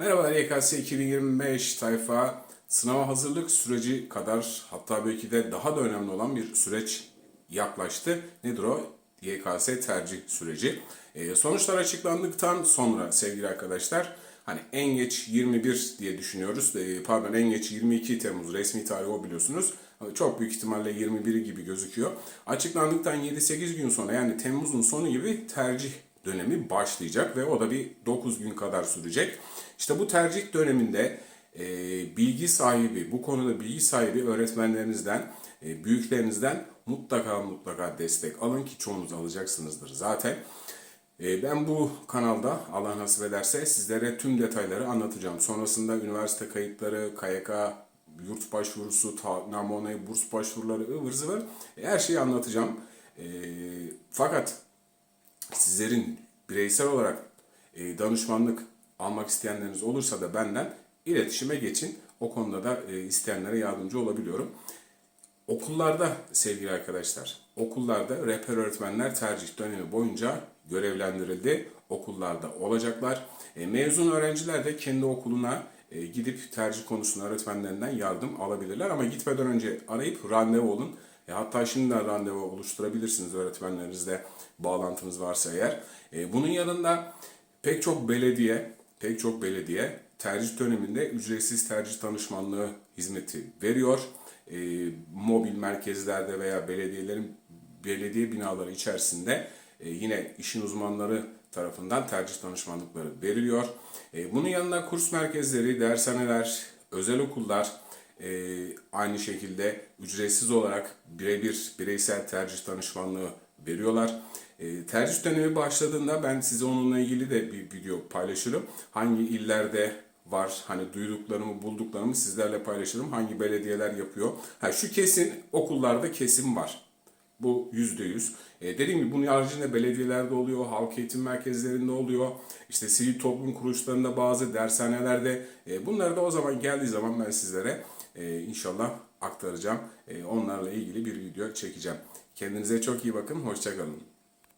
Merhabalar YKS 2025 tayfa sınava hazırlık süreci kadar hatta belki de daha da önemli olan bir süreç yaklaştı. Nedir o? YKS tercih süreci. Ee, sonuçlar açıklandıktan sonra sevgili arkadaşlar hani en geç 21 diye düşünüyoruz. Ee, pardon en geç 22 Temmuz resmi tarih o biliyorsunuz. Ama Çok büyük ihtimalle 21'i gibi gözüküyor. Açıklandıktan 7-8 gün sonra yani Temmuz'un sonu gibi tercih dönemi başlayacak ve o da bir 9 gün kadar sürecek. İşte bu tercih döneminde e, bilgi sahibi, bu konuda bilgi sahibi öğretmenlerinizden, e, büyüklerinizden mutlaka mutlaka destek alın ki çoğunuz alacaksınızdır zaten. E, Ben bu kanalda Allah nasip ederse sizlere tüm detayları anlatacağım. Sonrasında üniversite kayıtları, KYK, yurt başvurusu, onayı, burs başvuruları, ıvır zıvır e, her şeyi anlatacağım. E, Fakat sizlerin bireysel olarak e, danışmanlık almak isteyenleriniz olursa da benden iletişime geçin. O konuda da e, isteyenlere yardımcı olabiliyorum. Okullarda sevgili arkadaşlar, okullarda rehber öğretmenler tercih dönemi boyunca görevlendirildi. Okullarda olacaklar. E, mezun öğrenciler de kendi okuluna e, gidip tercih konusunda öğretmenlerinden yardım alabilirler. Ama gitmeden önce arayıp randevu olun. E, hatta şimdiden randevu oluşturabilirsiniz öğretmenlerinizle bağlantınız varsa eğer. E, bunun yanında pek çok belediye, pek çok belediye tercih döneminde ücretsiz tercih danışmanlığı hizmeti veriyor. E, mobil merkezlerde veya belediyelerin belediye binaları içerisinde e, yine işin uzmanları tarafından tercih danışmanlıkları veriliyor. E, bunun yanında kurs merkezleri, dershaneler, özel okullar e, aynı şekilde ücretsiz olarak birebir bireysel tercih danışmanlığı veriyorlar. E, tercih dönemi başladığında ben size onunla ilgili de bir video paylaşırım. Hangi illerde var, hani duyduklarımı, bulduklarımı sizlerle paylaşırım. Hangi belediyeler yapıyor. Ha, şu kesin okullarda kesim var. Bu yüzde yüz. E, dediğim gibi bunun haricinde belediyelerde oluyor, halk eğitim merkezlerinde oluyor. İşte sivil toplum kuruluşlarında bazı dershanelerde. E, bunları da o zaman geldiği zaman ben sizlere e, inşallah aktaracağım. E, onlarla ilgili bir video çekeceğim. Kendinize çok iyi bakın. Hoşçakalın.